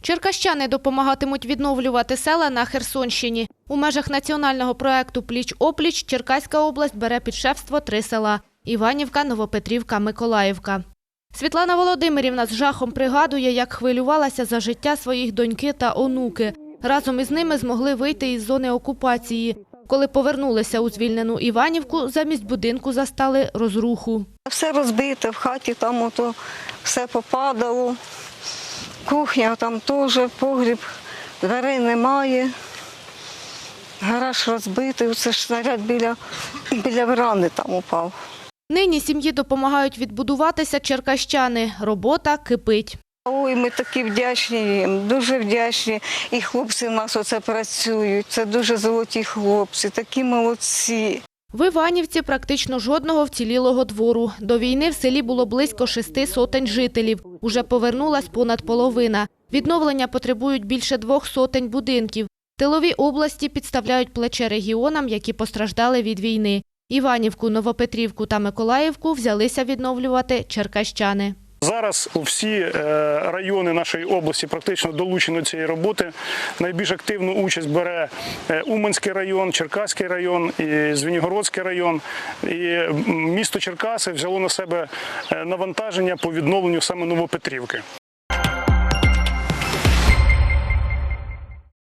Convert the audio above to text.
Черкащани допомагатимуть відновлювати села на Херсонщині. У межах національного проекту Пліч-опліч Черкаська область бере під шефство три села – Іванівка, Новопетрівка, Миколаївка. Світлана Володимирівна з жахом пригадує, як хвилювалася за життя своїх доньки та онуки. Разом із ними змогли вийти із зони окупації. Коли повернулися у звільнену Іванівку, замість будинку застали розруху. Все розбите в хаті, там ото все попадало. Кухня там теж, погріб, дверей немає. Гараж розбитий, оце ж снаряд біля, біля верани там упав. Нині сім'ї допомагають відбудуватися черкащани. Робота кипить. Ой, ми такі вдячні їм, дуже вдячні. І хлопці в нас оце працюють. Це дуже золоті хлопці, такі молодці. В Іванівці практично жодного вцілілого двору. До війни в селі було близько шести сотень жителів. Уже повернулась понад половина. Відновлення потребують більше двох сотень будинків. Тилові області підставляють плече регіонам, які постраждали від війни. Іванівку, Новопетрівку та Миколаївку взялися відновлювати черкащани. Зараз всі е, райони нашої області практично долучені до цієї роботи. Найбільш активну участь бере е, Уманський район, Черкаський район і Звенігородський район. І місто Черкаси взяло на себе е, навантаження по відновленню саме Новопетрівки.